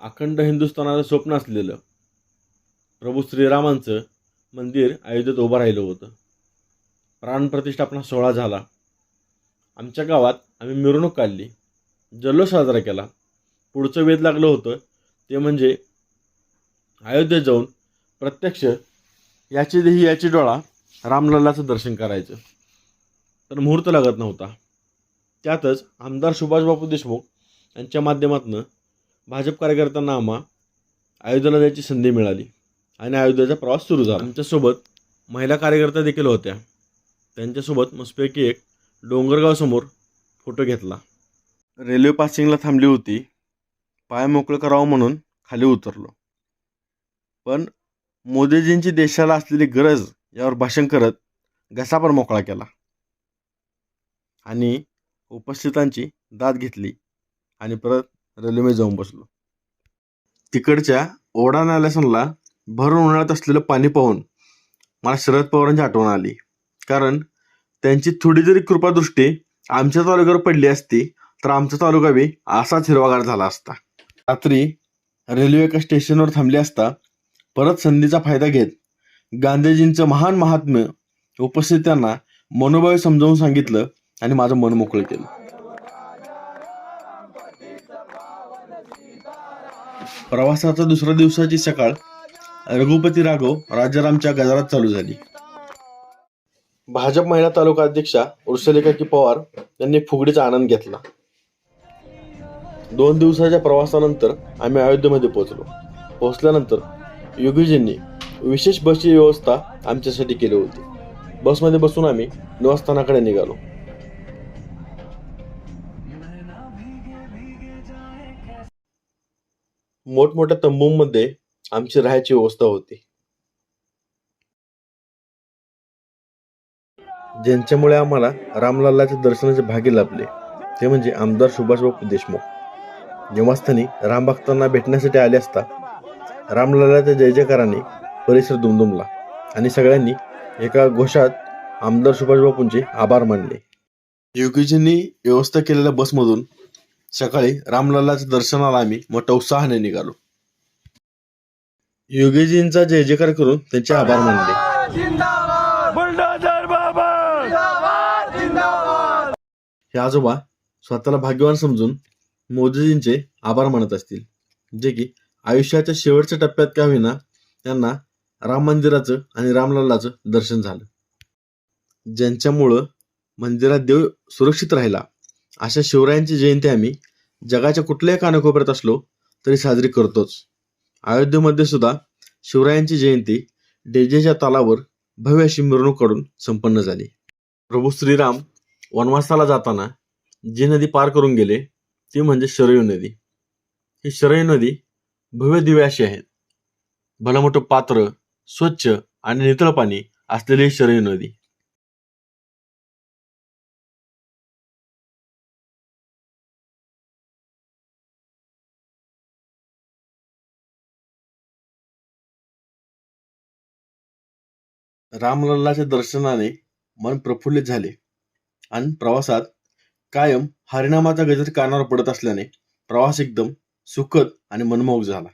अखंड हिंदुस्थानाचं स्वप्न असलेलं प्रभू श्रीरामांचं मंदिर अयोध्येत उभं राहिलं होतं. प्राणप्रतिष्ठापना सोहळा झाला. आमच्या गावात आम्ही मिरवणूक काढली. जल्लोष साजरा केला. पुढचं वेध लागलं होतं. ते म्हणजे अयोध्येत जाऊन प्रत्यक्ष याची देही याची डोळा रामलल्लाचं दर्शन करायचं. तर मुहूर्त लागत नव्हता. त्यातच आमदार सुभाषबापू देशमुख यांच्या माध्यमातून भाजप कार्यकर्त्यांना आम्हा अयोध्येला जायची संधी मिळाली आणि अयोध्येचा प्रवास सुरू झाला. आमच्यासोबत महिला कार्यकर्त्या देखील होत्या. त्यांच्यासोबत मस्तपैकी एक डोंगरगावसमोर फोटो घेतला. रेल्वे पासिंगला थांबली होती. पाय मोकळं करावं म्हणून खाली उतरलो. पण मोदीजींची देशाला असलेली गरज यावर भाषण करत घसा पण मोकळा केला. आणि उपस्थितांची दाद घेतली आणि परत रेल्वेमध्ये जाऊन बसलो. तिकडच्या ओढा नाल्यासनला भरून उन्हाळ्यात असलेलं पाणी पाहून मला शरद पवारांची आठवण आली. कारण त्यांची थोडी जरी कृपादृष्टी आमच्या तालुक्यावर पडली असती तर आमचा तालुका बी असाच हिरवागार झाला असता. रात्री रेल्वे एका स्टेशनवर थांबली असता परत संधीचा फायदा घेत गांधीजींचं महान महात्म्य उपस्थितांना मनोभावे समजावून सांगितलं आणि माझं मन मोकळं केलं. प्रवासाचा दुसऱ्या दिवसाची सकाळ. रघुपती राघव राजारामच्या गजारात चालू झाली. भाजप महिला तालुका अध्यक्षा उर्सलेखाकी पवार यांनी फुगडीचा आनंद घेतला. दोन दिवसाच्या प्रवासानंतर आम्ही अयोध्येमध्ये पोहोचलो. पोहोचल्यानंतर योगीजींनी विशेष बसची व्यवस्था आमच्यासाठी केली होती. बसमध्ये बसून आम्ही निवासस्थानाकडे निघालो. मोठमोठ्या तंबूंमध्ये आमची राहायची व्यवस्था होती. ज्यांच्यामुळे आम्हाला रामलालाच्या दर्शनाचे भाग्य लाभले ते म्हणजे आमदार सुभाषबाबू देशमुख. निवासस्थानी रामभक्तांना भेटण्यासाठी आले असता रामलालाच्या जय जयकाराने परिसर दुमदुमला आणि सगळ्यांनी एका घोषात आमदार सुभाषबापूंचे आभार मानले. योगीजींनी व्यवस्था केलेल्या बसमधून सकाळी रामलल्लाच्या दर्शनाला आम्ही मोठ्या उत्साहाने निघालो. योगीजींचा जय जयकार करून त्यांचे आभार मानले. हे आजोबा स्वतःला भाग्यवान समजून मोदीजींचे आभार मानत असतील. जे की आयुष्याच्या शेवटच्या टप्प्यात का होईना त्यांना राम मंदिराचं आणि रामलल्लाचं दर्शन झालं. ज्यांच्यामुळं मंदिरात देव सुरक्षित राहिला अशा शिवरायांची जयंती आम्ही जगाच्या कुठल्याही कानाकोपऱ्यात असलो तरी साजरी करतोच. अयोध्येमध्ये सुद्धा शिवरायांची जयंती डेजेच्या तालावर भव्य अशी मिरवणूक काढून संपन्न झाली. प्रभू श्रीराम वनवासाला जाताना जी नदी पार करून गेले ती म्हणजे शरयू नदी. ही शरयू नदी भव्य दिव्य अशी आहेत भलं मोठं पात्र स्वच्छ आणि नितळ पाणी असलेली ही शरयू नदी. रामलल्लाच्या दर्शनाने मन प्रफुल्लित झाले. आणि प्रवासात कायम हरिनामाचा गजर कानावर पडत असल्याने प्रवास एकदम सुखद आणि मनमोहक झाला.